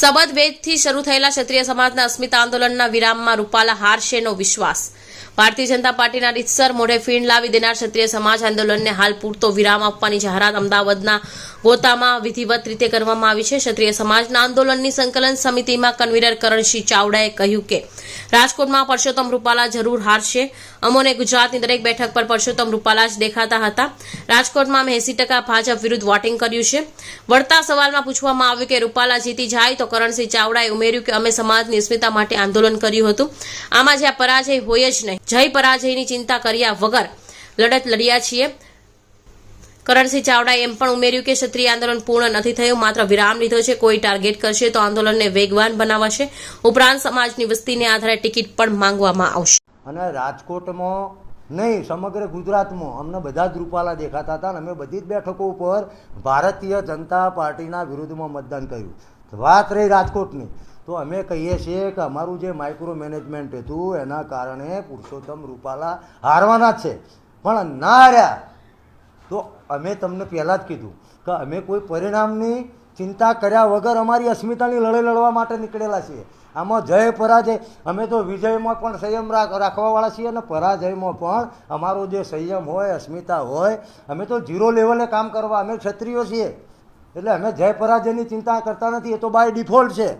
સબદ વેદથી શરૂ થયેલા ક્ષત્રિય સમાજના અસ્મિતા આંદોલનના વિરામમાં રૂપાલા હારશેનો વિશ્વાસ. ભારતીય જનતા પાર્ટીના રીતસર મોઢે ફીણ લાવી દેનાર ક્ષત્રિય સમાજ આંદોલનને હાલ પૂરતો વિરામ આપવાની જાહેરાત અમદાવાદના ગોતામાં વિધિવત રીતે કરવામાં આવી છે. ક્ષત્રિય સમાજના આંદોલનની સંકલન સમિતિમાં કન્વીનર કરણસિંહ ચાવડાએ કહ્યું કે, રાજકોટમાં પરસોત્તમ રૂપાલા જરૂર હારશે. અમોને ગુજરાતની દરેક બેઠક પર પરસોત્તમ રૂપાલા જ દેખાતા હતા. રાજકોટમાં અમે એસી ટકા ભાજપ વિરુદ્ધ વોટિંગ કર્યું છે. વળતા સવાલમાં પૂછવામાં આવ્યું કે રૂપાલા જીતી જાય તો કરણસિંહ ચાવડાએ ઉમેર્યું કે અમે સમાજની અસ્મિતા માટે આંદોલન કર્યું હતું. આમાં જ્યાં પરાજય હોય જ નહીં. જય પરાજયની ચિંતા કર્યા વગર લડત લડ્યા છીએ. કરણસિંહ ચાવડાએ એમ પણ ઉમેર્યું કે ક્ષત્રિય આંદોલન પૂર્ણ નથી થયું, માત્ર વિરામ લીધો છે. કોઈ ટાર્ગેટ કરશે તો આંદોલનને વેગવાન બનાવાશે. ઉપરાંત સમાજની વસ્તીને આધારે ટિકિટ પણ માંગવામાં આવશે. અને રાજકોટમાં નહીં, સમગ્ર ગુજરાતમાં. અમને બધા જ રૂપાલા દેખાતા હતા અને અમે બધી જ બેઠકો ઉપર ભારતીય જનતા પાર્ટીના વિરુદ્ધમાં મતદાન કર્યું. વાત રહી રાજકોટની. તો અમે કહીએ છીએ કે અમારું જે માઇક્રો મેનેજમેન્ટ હતું, એના કારણે પુરુષોત્તમ રૂપાલા હારવાના છે. પણ ના હાર્યા. તો અમે તમને પહેલાં જ કીધું કે અમે કોઈ પરિણામની ચિંતા કર્યા વગર અમારી અસ્મિતાની લડાઈ લડવા માટે નીકળેલા છીએ. આમાં જય પરાજય. અમે તો વિજયમાં પણ સંયમ રાખ, રાખવાવાળા છીએ અને પરાજયમાં પણ અમારો જે સંયમ હોય, અસ્મિતા હોય, અમે તો ઝીરો લેવલે કામ કરવા, અમે ક્ષત્રિયો છીએ. એટલે અમે જય પરાજયની ચિંતા કરતા નથી એ તો બાય ડિફોલ્ટ છે.